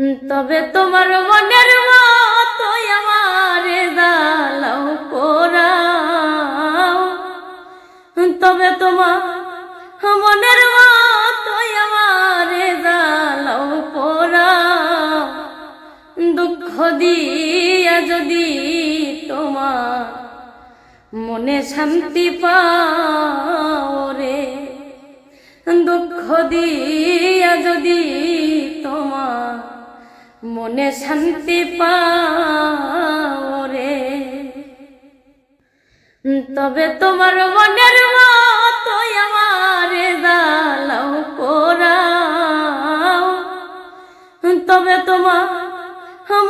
তবে তোমার মনের মতো আমার দালাও, পোড়াও। তবে তোমার মনের মতো আমার দালাও, পোড়াও। দুঃখ দিয়া যদি তোমার মনে শান্তি পাও রে, দুঃখ দিয়া যদি তোমার মনে শান্তি রে তবে তোমার মনের মতো আমার দালাও পোড়াও। তবে তোমার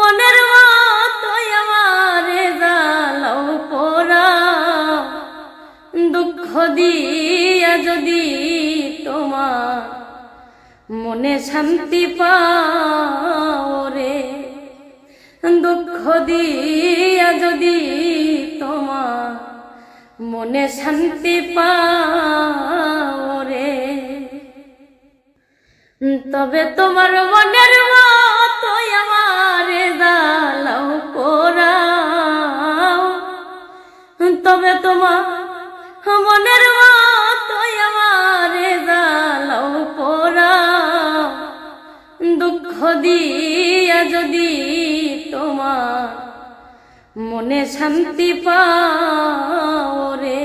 মনের মতো আমার দালাও পোড়াও। দুঃখ দিয়া যদি তোমার মনে শান্তি পাও দুঃখ দিয়া যদি তোমার মনে শান্তি রে। তবে তোমার মনের মতো আমার দালাও পোড়াও। তবে তোমার মনের মতো আমার দালাও পোড়াও। দুঃখ দিয়া যদি মনে শান্তি পাও রে।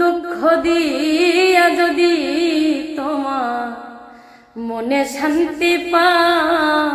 দুঃখ দিয়া যদি তোমার মনে শান্তি পাও